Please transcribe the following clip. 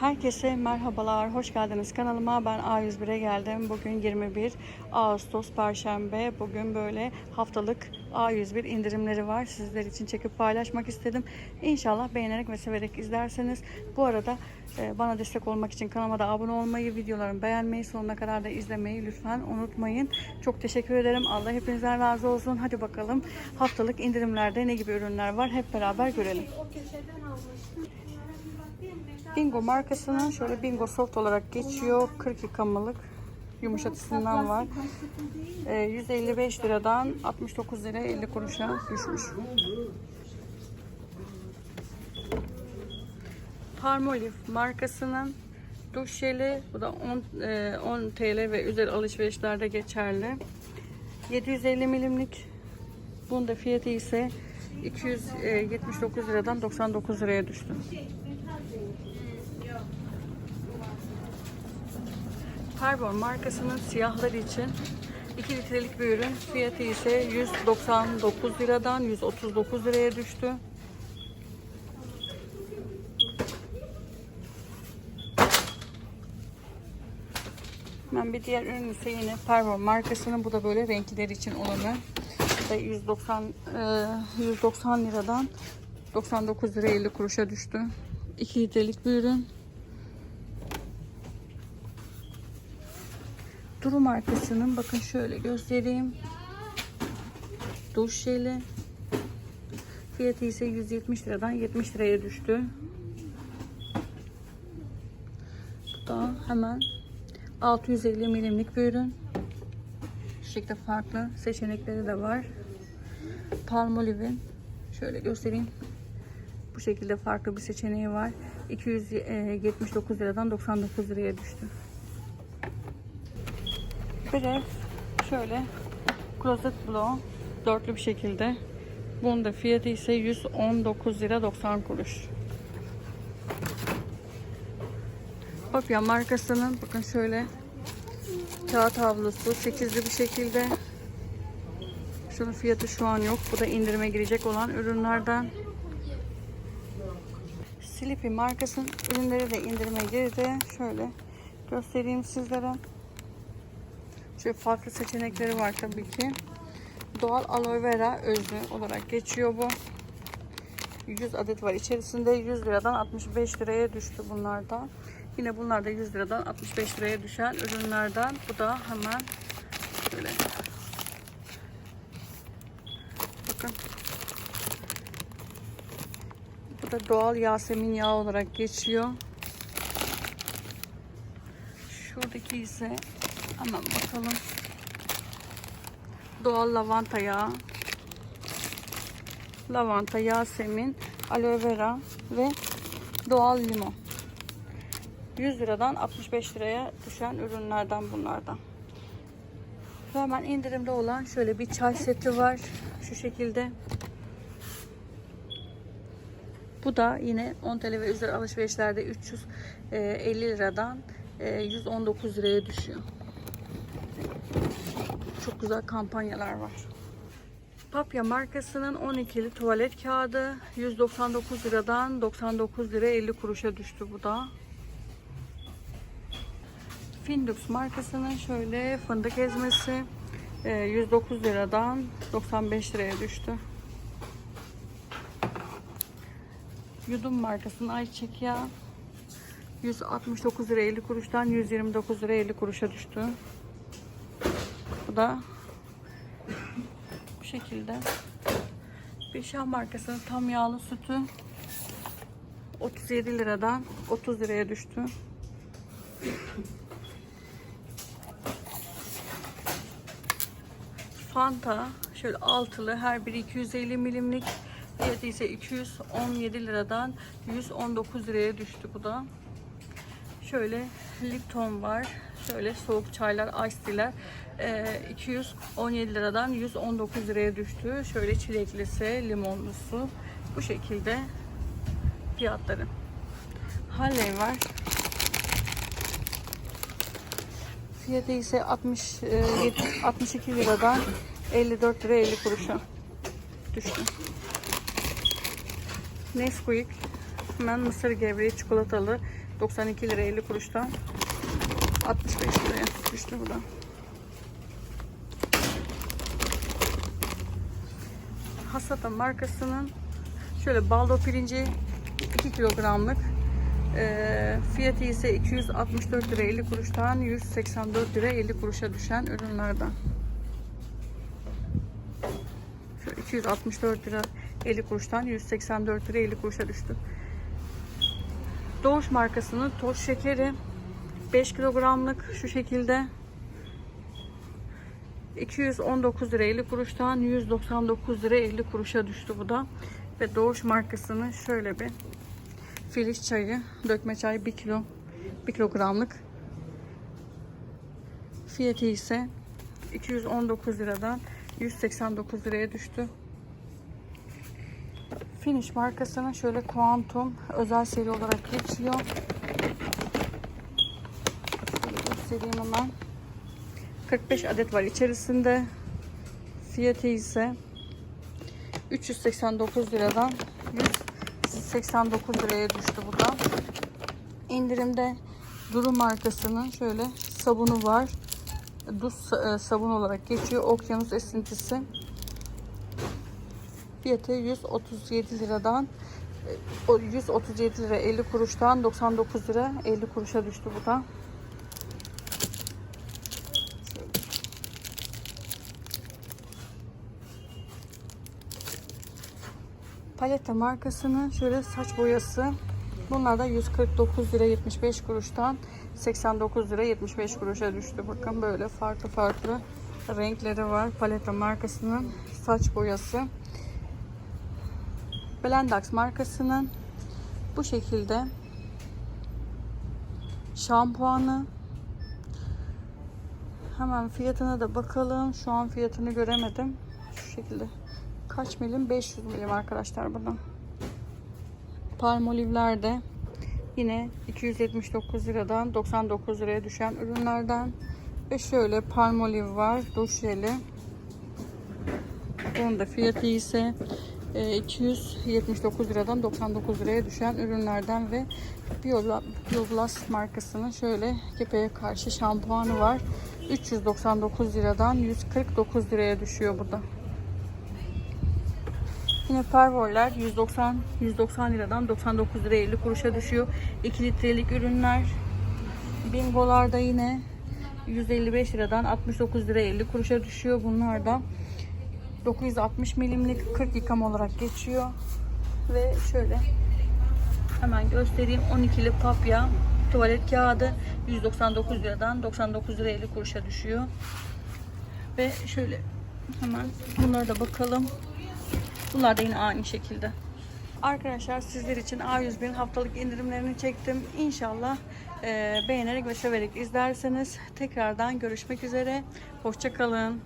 Herkese merhabalar, hoş geldiniz kanalıma. Ben A101'e geldim. Bugün 21 Ağustos Perşembe. Bugün böyle haftalık A101 indirimleri var. Sizler için çekip paylaşmak istedim. İnşallah beğenerek ve severek izlerseniz. Bu arada e, bana destek olmak için kanalıma da abone olmayı, videolarımı beğenmeyi, sonuna kadar da izlemeyi lütfen unutmayın. Çok teşekkür ederim. Allah hepinizden razı olsun. Hadi bakalım haftalık indirimlerde ne gibi ürünler var hep beraber görelim. O köşeden almıştım. Bunlara bir bakayım. Mesela Bingo markasının şöyle Bingo Soft olarak geçiyor. 40 yıkamalık yumuşatısından var. değil. Ee, 155 liradan 69 lira 50 kuruşa düşmüş. Palmolive markasının duş jeli bu da 10, e, 10 TL ve üzeri alışverişlerde geçerli. 750 milimlik bunun da fiyatı ise 279 liradan 99 liraya düştü. Carbon markasının siyahlar için 2 litrelik bir ürün. Fiyatı ise 199 liradan 139 liraya düştü. Hemen bir diğer ürün ise yine Pervon markasının bu da böyle renkliler için olanı. Bu da 190 e, 190 liradan 99 lira 50 kuruşa düştü. 2 litrelik bir ürün. Duru markasının bakın şöyle göstereyim. Duş jeli. Fiyatı ise 170 liradan 70 liraya düştü. Bu da hemen 650 milimlik bir ürün. Şu şekilde farklı seçenekleri de var. Palmolive'in şöyle göstereyim. Bu şekilde farklı bir seçeneği var. 279 liradan 99 liraya düştü. Bref şöyle Closet Blow dörtlü bir şekilde. Bunun da fiyatı ise 119 lira 90 kuruş. Papya markasının bakın şöyle kağıt havlusu 8'li bir şekilde. Şunun fiyatı şu an yok. Bu da indirime girecek olan ürünlerden. Sleepy markasının ürünleri de indirime girdi. Şöyle göstereyim sizlere. Şöyle farklı seçenekleri var tabii ki. Doğal aloe vera özlü olarak geçiyor bu. 100 adet var içerisinde 100 liradan 65 liraya düştü bunlardan. Yine bunlar da 100 liradan 65 liraya düşen ürünlerden. Bu da hemen şöyle bakın bu da doğal yasemin yağı olarak geçiyor. Şuradaki ise hemen bakalım. Doğal lavanta yağı. Lavanta, yasemin, aloe vera ve doğal limon. 100 liradan 65 liraya düşen ürünlerden bunlardan. Hemen indirimde olan şöyle bir çay seti var. Şu şekilde. Bu da yine 10 TL ve üzeri alışverişlerde 350 liradan e, 119 liraya düşüyor. Çok güzel kampanyalar var. Papya markasının 12'li tuvalet kağıdı 199 liradan 99 lira 50 kuruşa düştü bu da. Findux markasının şöyle fındık ezmesi e, 109 liradan 95 liraya düştü. Yudum markasının ayçiçek yağı 169 lira 50 kuruştan 129 lira 50 kuruşa düştü. Bu da bu şekilde. Bir markasının tam yağlı sütü 37 liradan 30 liraya düştü. Fanta şöyle altılı her biri 250 milimlik fiyatı ise 217 liradan 119 liraya düştü bu da. Şöyle Lipton var. Şöyle soğuk çaylar, ice tea'ler e, 217 liradan 119 liraya düştü. Şöyle çileklisi, limonlusu bu şekilde fiyatları. Halley var. Fiyatı ise 60 e, 62 liradan 54 lira 50 kuruşa düştü. Nesquik hemen mısır gevreği çikolatalı 92 lira 50 kuruştan 65 liraya düştü bu da. Hasata markasının şöyle baldo pirinci 2 kilogramlık eee, fiyatı ise 264 lira 50 kuruştan 184 lira 50 kuruşa düşen ürünlerden. Şöyle 264 lira 50 kuruştan 184 lira 50 kuruşa düştü. Doğuş markasının toz şekeri 5 kilogramlık şu şekilde 219 lira 50 kuruştan 199 lira 50 kuruşa düştü bu da. Ve Doğuş markasının şöyle bir filiz çayı, dökme çay 1 kilo 1 kilogramlık. Fiyatı ise 219 liradan 189 liraya düştü. Finish markasının şöyle Quantum özel seri olarak geçiyor. Şöyle göstereyim hemen. 45 adet var içerisinde. Fiyatı ise 389 liradan 189 liraya düştü bu da. İndirimde Duru markasının şöyle sabunu var. Duz e, sabun olarak geçiyor. Okyanus esintisi. Fiyatı 137 liradan e, o 137 lira 50 kuruştan 99 lira 50 kuruşa düştü bu da. Palette markasının şöyle saç boyası. Bunlar da 149 lira 75 kuruştan 89 lira 75 kuruşa düştü. Bakın böyle farklı farklı renkleri var. Palette markasının saç boyası. Blendax markasının bu şekilde şampuanı hemen fiyatına da bakalım. Şu an fiyatını göremedim. Şu şekilde. Kaç milim? 500 milim arkadaşlar bunun. Palmolivler de yine 279 liradan 99 liraya düşen ürünlerden. Ve şöyle palmoliv var. Duş jeli. Bunun da fiyatı ise 279 liradan 99 liraya düşen ürünlerden ve Bioblast markasının şöyle kepeğe karşı şampuanı var. 399 liradan 149 liraya düşüyor bu da. Yine pervoller 190 190 liradan 99 liraya 50 kuruşa düşüyor. 2 litrelik ürünler. Bingolar da yine 155 liradan 69 liraya 50 kuruşa düşüyor. Bunlar da 960 milimlik 40 yıkama olarak geçiyor. Ve şöyle hemen göstereyim 12'li papya tuvalet kağıdı 199 liradan 99 liraya 50 kuruşa düşüyor. Ve şöyle hemen bunlara da bakalım. Bunlar da yine aynı şekilde. Arkadaşlar sizler için A101'in haftalık indirimlerini çektim. İnşallah e, beğenerek ve severek izlerseniz tekrardan görüşmek üzere. Hoşçakalın.